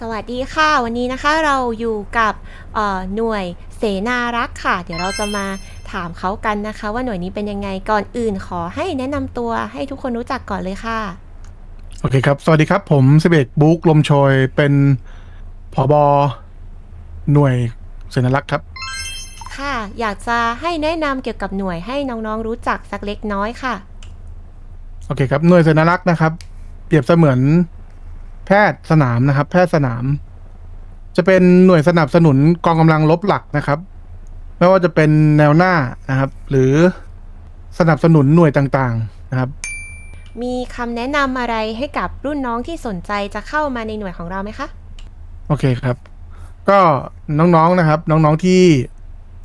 สวัสดีค่ะ วันนี้นะคะเราอยู่กับเอ่อหน่วยเสนารักษ์ค่ะ เดี๋ยวเราจะมาถามเขากันนะคะ ว่าหน่วยนี้เป็นยังไงก่อนอื่นขอให้แนะนำตัวให้ทุกคนรู้จักก่อนเลยค่ะ โอเคครับ สวัสดีครับ ผมสิบเอกบุ๊กลมโชยเป็นผอบอหน่วยเสนารักษ์ครับ ค่ะ อยากจะให้แนะนำเกี่ยวกับหน่วยให้น้องๆรู้จักสักเล็กน้อยค่ะ โอเคครับหน่วยเสนารักษ์นะครับ เปรียบเสมือน แพทย์สนามนะครับ แพทย์สนาม จะเป็นหน่วยสนับสนุนกองกำลังรบหลักนะครับ ไม่ว่าจะเป็นแนวหน้านะครับ หรือสนับสนุนหน่วยต่างๆนะครับ มีคำแนะนำอะไรให้กับรุ่นน้องที่สนใจจะเข้ามาในหน่วยของเราไหมคะ โอเคครับ ก็น้องๆนะครับ น้องๆที่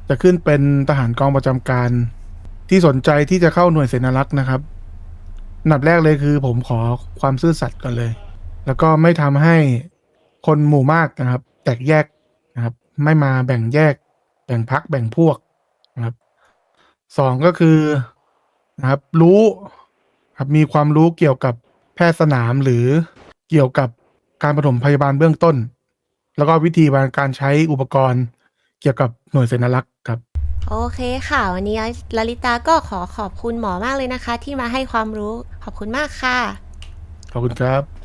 จะขึ้นเป็นทหารกองประจำการ ที่สนใจที่จะเข้าหน่วยเสนารักษ์นะครับอันดับแรกเลยคือผมขอความซื่อสัตย์ก่อนเลย แล้วก็ไม่ทำให้คนหมู่มากนะครับ แตกแยกนะครับ ไม่มาแบ่งแยก แบ่งพักแบ่งพวกนะครับสองก็คือนะครับ รู้ครับมีความรู้เกี่ยวกับแพทย์สนามหรือเกี่ยวกับการปฐมพยาบาลเบื้องต้น แล้วก็วิธีการใช้อุปกรณ์เกี่ยวกับหน่วยเสนารักษ์ครับ โอเคค่ะ วันนี้ลลิตาก็ขอขอบคุณหมอมากเลยนะคะ ที่มาให้ความรู้ขอบคุณมากค่ะ ขอบคุณครับ